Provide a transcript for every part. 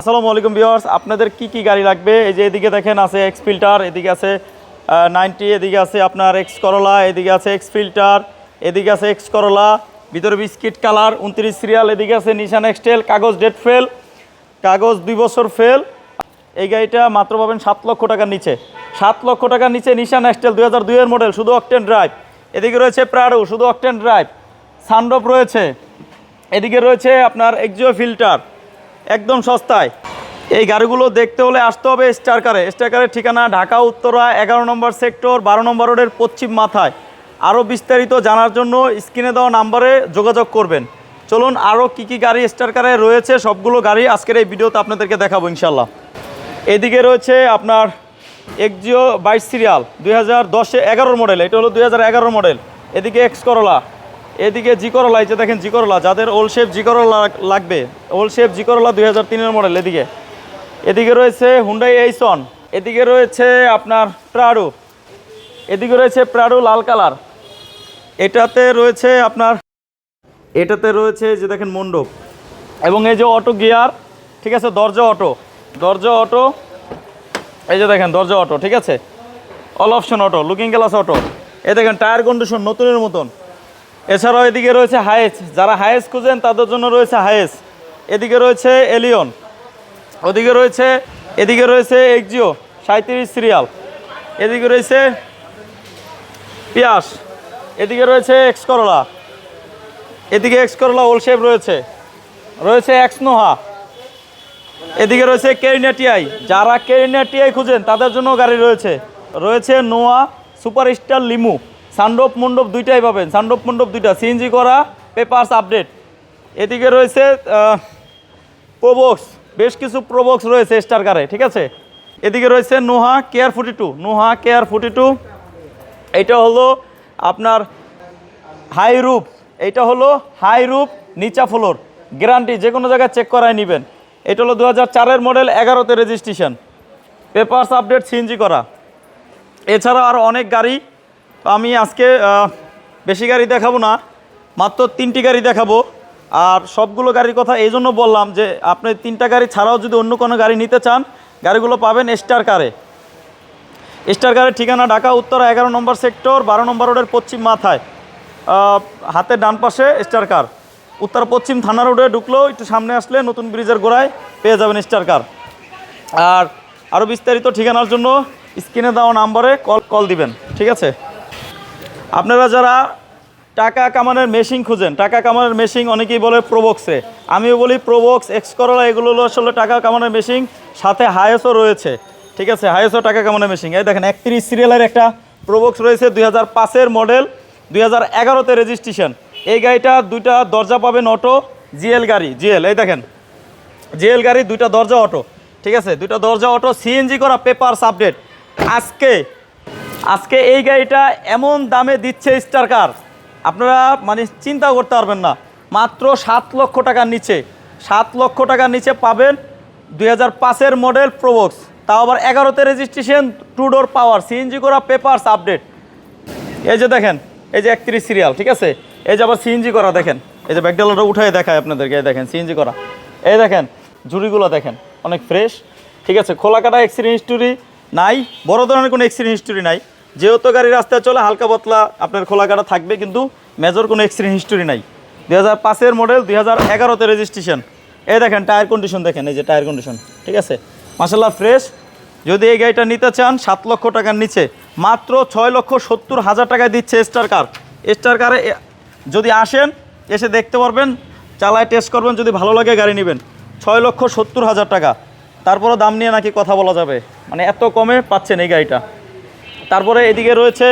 আসসালামু আলাইকুম ভিউয়ার্স, আপনাদের কি কি গাড়ি লাগবে? এই যে এদিকে দেখেন আছে এক্স ফিল্টার এদিকে আছে নাইনটি এদিকে আছে আপনার এক্স করলা এদিকে আছে এক্স ফিল্টার এদিকে আছে এক্স করলা ভিতরে বিস্কিট কালার, উনত্রিশ সিরিয়াল এদিকে আছে নিশান এক্সটেল কাগজ ডেট ফেল কাগজ দুই বছর ফেল এই গাড়িটা মাত্র পাবেন সাত লক্ষ টাকার নিচে। সাত লক্ষ টাকার নিচে নিশান এক্সটেল দুই হাজার দুইয়ের মডেল শুধু অকটেন ড্রাইভ এদিকে রয়েছে প্রাডো শুধু অকটেন ড্রাইভ সানডপ রয়েছে। এদিকে রয়েছে আপনার এক্সিও ফিল্টার একদম সস্তায়। এই গাড়িগুলো দেখতে হলে আসতে হবে স্টারকারে। স্টারকারের ঠিকানা ঢাকা, উত্তরা, এগারো নম্বর সেক্টর, বারো নম্বর রোডের পশ্চিম মাথায়। আরও বিস্তারিত জানার জন্য স্ক্রিনে দেওয়া নাম্বারে যোগাযোগ করবেন। চলুন আরও কী কী গাড়ি স্টারকারে রয়েছে, সবগুলো গাড়ি আজকের এই ভিডিওতে আপনাদেরকে দেখাবো ইনশাল্লাহ এদিকে রয়েছে আপনার এক্সিও বাইশ সিরিয়াল, দুই হাজার দশে এগারোর মডেল, এটা হলো দুই হাজার এগারোর মডেল। এদিকে এক্স করলা এদিকে জি করলা এই যে দেখেন জি করলা যাদের ওল শেপ জি করলা লাগবে ওল শেপ জি করলা দুই হাজার তিনের মডেল এদিকে। এদিকে রয়েছে হুন্ডাই এইসন এদিকে রয়েছে আপনার প্রাডো এদিকে রয়েছে প্রাডো লাল কালার। এটাতে রয়েছে আপনার, এটাতে রয়েছে যে দেখেন মণ্ডপ এবং এই যে অটো গিয়ার, ঠিক আছে, দরজা অটো দরজা অটো, এই যে দেখেন দরজা অটো, ঠিক আছে? All option auto looking glass auto. এই দেখেন টায়ার কন্ডিশন নতুনের মতন। এছাড়াও এদিকে রয়েছে হায়েস। যারা হায়েস খুঁজেন, তাদের জন্য রয়েছে হায়েস। এদিকে রয়েছে এলিয়ন। ওদিকে রয়েছে, এদিকে রয়েছে এক্সিও সাঁত্রিশ সিরিয়াল। এদিকে রয়েছে পিয়াস। এদিকে রয়েছে এক্স করলা এদিকে এক্স করলা ওল শেপ রয়েছে। রয়েছে এক্স নোহা এদিকে রয়েছে কেরিনা টিআই যারা কেরিনা টিআই খুঁজেন, তাদের জন্য গাড়ি রয়েছে। রয়েছে নোয়া সুপার স্টার লিমু। সানডোপ মণ্ডপ দুইটাই পাবেন। সানডোপ মণ্ডপ দুইটা। সিএনজি করা পেপারস আপডেট এদিকে রয়েছে প্রোবক্স বেশ কিছু প্রোবক্স রয়েছে স্টার কারে ঠিক আছে? এদিকে রয়েছে নোহা কেয়ার ফুটি টু নোহা কেয়ার ফুটি টু এটা হলো আপনার হাই রুপ এইটা হলো হাই রুপ নিচা ফ্লোর গ্যারান্টি যে কোনো জায়গায় চেক করায় নেবেন। এটা হলো দু হাজার চারের মডেল এগারোতে রেজিস্ট্রেশন পেপারস আপডেট সিএনজি করা। এছাড়া আর অনেক গাড়ি তো আমি আজকে বেশি গাড়ি দেখাবো না, মাত্র তিনটি গাড়ি দেখাবো। আর সবগুলো গাড়ির কথা এই জন্য বললাম যে, আপনি তিনটা গাড়ি ছাড়াও যদি অন্য কোনো গাড়ি নিতে চান, গাড়িগুলো পাবেন স্টার কারে। স্টার কারের ঠিকানা ঢাকা, উত্তর, এগারো নম্বর সেক্টর, বারো নম্বর রোডের পশ্চিম মাথায়। হাতের ডান পাশে স্টার কার। উত্তর পশ্চিম থানা রোডে ঢুকলেও একটু সামনে আসলে নতুন ব্রিজের গোড়ায় পেয়ে যাবেন স্টার কার। আর আরও বিস্তারিত ঠিকানার জন্য স্ক্রিনে দেওয়া নাম্বারে কল কল দিবেন, ঠিক আছে? আপনারা যারা টাকা কামানোর মেশিন খুঁজেন, টাকা কামানোর মেশিন অনেকেই বলে প্রোবক্সে আমিও বলি প্রোবক্স এক্স করলা এগুলো হলো আসলে টাকা কামানোর মেশিন, সাথে হায়েসও রয়েছে। ঠিক আছে? হায়েসও টাকা কামানোর মেশিন। এই দেখেন, একত্রিশ সিরিয়ালের একটা প্রোবক্স রয়েছে, দুই হাজার পাঁচের মডেল দুই হাজার এগারোতে রেজিস্ট্রেশন এই গাড়িটা দুইটা দরজা পাবেন অটো জিএল গাড়ি জিএল এই দেখেন জিএল গাড়ি, দুইটা দরজা অটো। ঠিক আছে? দুইটা দরজা অটো সিএনজি করা পেপারস আপডেট আজকে আজকে এই গাড়িটা এমন দামে দিচ্ছে স্টার কার আপনারা মানে চিন্তা করতে পারবেন না। মাত্র সাত লক্ষ টাকার নিচে। সাত লক্ষ টাকার নিচে পাবেন দুই হাজার পাঁচের মডেল প্রোবক্স তাও আবার এগারোতে registration two door power CNG করা পেপারস আপডেট এই যে দেখেন, এই যে একত্রিশ সিরিয়াল ঠিক আছে? এই যে আবার সিএনজি করা, দেখেন। এই যে ব্যাকডালাটা উঠাই দেখায় আপনাদেরকে, এই দেখেন সিএনজি করা। এই দেখেন, ঝুড়িগুলো দেখেন, অনেক ফ্রেশ ঠিক আছে? খোলা কাটা অ্যাক্সিডেন্ট হিস্টোরি নাই, বড় ধরনের কোনো অ্যাক্সিডেন্ট হিস্টোরি নাই। যেহেতু গাড়ি রাস্তায় চলে, হালকা পাতলা আপনার খোলা কাটা থাকবে, কিন্তু মেজর কোনো অ্যাক্সিডেন্ট হিস্টোরি নাই। দুই হাজার পাঁচের মডেল দুই হাজার এগারোতে রেজিস্ট্রেশন এই দেখেন টায়ার কন্ডিশন দেখেন, এই যে টায়ার কন্ডিশন ঠিক আছে? মাসাল্লাহ ফ্রেশ যদি এই গাড়িটা নিতে চান, সাত লক্ষ টাকার নিচে, মাত্র ছয় লক্ষ সত্তর হাজার টাকায় দিচ্ছে স্টার কার স্টার কারে যদি আসেন, এসে দেখতে পারবেন, চালায় টেস্ট করবেন, যদি ভালো লাগে গাড়ি নেবেন। ছয় লক্ষ সত্তর হাজার টাকা। তারপরও দাম নিয়ে নাকি কথা বলা যাবে। মানে এত কমে পাচ্ছেন এই গাড়িটা। তারপরে এদিকে রয়েছে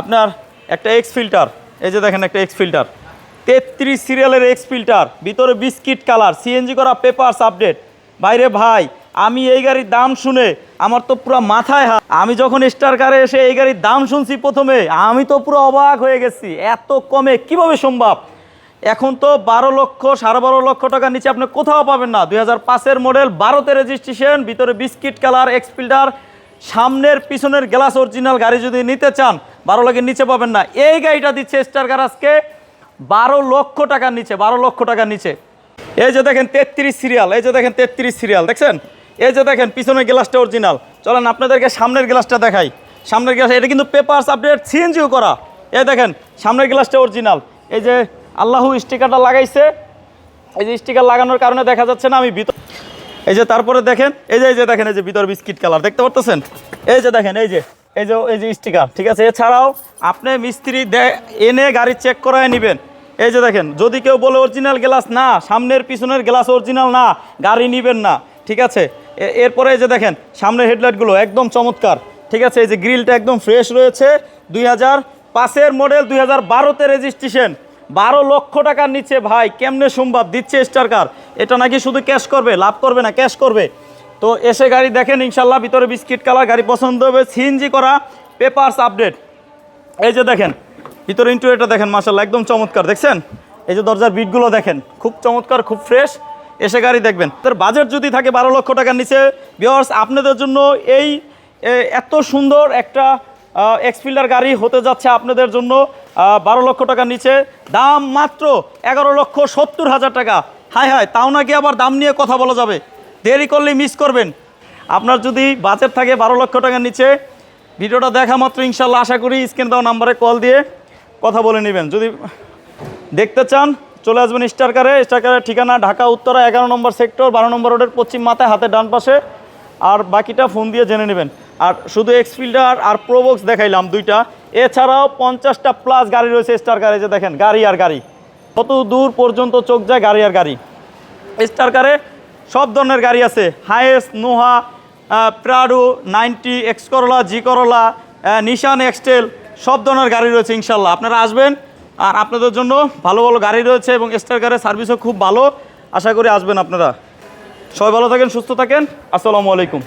আপনার একটা এক্স ফিল্টার এই যে দেখেন একটা এক্স ফিল্টার তেত্রিশ সিরিয়ালের এক্স ফিল্টার ভিতরে বিস্কিট কালার সিএনজি করা পেপারস আপডেট বাইরে ভাই, আমি এই গাড়ির দাম শুনে আমার তো পুরো মাথায় হাত। আমি যখন স্টার কারে এসে এই গাড়ির দাম শুনছি প্রথমে, আমি তো পুরো অবাক হয়ে গেছি। এত কমে কীভাবে সম্ভব? এখন তো বারো লক্ষ, সাড়ে বারো লক্ষ টাকার নিচে আপনি কোথাও পাবেন না। দুই হাজার পাঁচের মডেল বারোতে রেজিস্ট্রেশন ভিতরে বিস্কিট কালার এক্স ফিল্টার সামনের পিছনের গ্লাস অরিজিনাল গাড়ি যদি নিতে চান, বারো লাখের নিচে পাবেন না। এই গাড়িটা দিচ্ছে স্টার কার বারো লক্ষ টাকার নিচে, বারো লক্ষ টাকার নিচে। এই যে দেখেন তেত্রিশ সিরিয়াল, এই যে দেখেন তেত্রিশ সিরিয়াল, দেখছেন? এই যে দেখেন পিছনের গ্লাসটা অরিজিনাল। চলেন আপনাদেরকে সামনের গ্লাসটা দেখাই। সামনের গ্লাস, এটা কিন্তু পেপারস আপডেট, সিএনজিও করা। এই দেখেন, সামনের গ্লাসটা অরিজিনাল। এই যে আল্লাহু স্টিকারটা লাগাইছে। এই যে স্টিকার লাগানোর কারণে দেখা যাচ্ছে না আমি ভিতর এই যে তারপরে দেখেন, এই যে এই যে দেখেন, এই যে ভিতর বিস্কিট কালার, দেখতে পারতেছেন? এই যে দেখেন, এই যে এই যে এই যে স্টিকার ঠিক আছে? এছাড়াও আপনি মিস্ত্রি এনে গাড়ি চেক করায় নেবেন। এই যে দেখেন, যদি কেউ বলে অরিজিনাল গ্লাস না, সামনের পিছনের গ্লাস অরিজিনাল না, গাড়ি নেবেন না, ঠিক আছে? এরপরে এই যে দেখেন, সামনের হেডলাইটগুলো একদম চমৎকার, ঠিক আছে? এই যে গ্রিলটা একদম ফ্রেশ রয়েছে, দুই হাজার পাঁচের মডেল দুই হাজার বারোতে রেজিস্ট্রেশন বারো লক্ষ টাকার নিচে, ভাই, কেমনে সম্ভব? দিচ্ছে স্টার কার এটা নাকি শুধু ক্যাশ করবে? লাভ করবে না ক্যাশ করবে? তো এসে গাড়ি দেখেন ইনশাল্লাহ ভিতরে বিস্কিট কালার গাড়ি পছন্দ হবে সিএনজি করা পেপারস আপডেট এই যে দেখেন, ভিতরে ইন্টেরিয়রটা দেখেন মাসাল্লাহ একদম চমৎকার, দেখছেন? এই যে দরজার বিটগুলো দেখেন, খুব চমৎকার, খুব ফ্রেশ এসে গাড়ি দেখবেন। তার বাজেট যদি থাকে বারো লক্ষ টাকার নিচে বিয়ার্স আপনাদের জন্য এই এত সুন্দর একটা এক্সফিল্ডার গাড়ি হতে যাচ্ছে আপনাদের জন্য। বারো লক্ষ টাকার নিচে। দাম মাত্র এগারো লক্ষ সত্তর হাজার টাকা। হায় হায়, তাও নাকি আবার দাম নিয়ে কথা বলা যাবে? দেরি করলে মিস করবেন। আপনার যদি বাজেট থাকে বারো লক্ষ টাকার নিচে, ভিডিওটা দেখা মাত্র ইনশাল্লাহ আশা করি স্ক্রিন দেওয়া নাম্বারে কল দিয়ে কথা বলে নেবেন। যদি দেখতে চান, চলে আসবেন স্টারকারে। স্টারকারের ঠিকানা ঢাকা, উত্তরা, এগারো নম্বর সেক্টর, বারো নম্বর রোডের পশ্চিম মাথায় হাতে ডান পাশে। আর বাকিটা ফোন দিয়ে জেনে নেবেন। আর শুধু এক্সফিল্ডার আর প্রোবক্স দেখাইলাম দুইটা। এছাড়াও পঞ্চাশটা প্লাস গাড়ি রয়েছে স্টারকারে যে দেখেন, গাড়ি আর গাড়ি। কত দূর পর্যন্ত চোখ যায় গাড়ি আর গাড়ি। স্টারকারে সব ধরনের গাড়ি আছে। Highest Noha Prado ninety X Corolla জি করলা নিশান এক্সটেল সব ধরনের গাড়ি রয়েছে ইনশাল্লাহ আপনারা আসবেন আর আপনাদের জন্য ভালো ভালো গাড়ি রয়েছে এবং স্টারকারের সার্ভিসও খুব ভালো। আশা করি আসবেন আপনারা। সবাই ভালো থাকেন, সুস্থ থাকেন। আসসালামু আলাইকুম।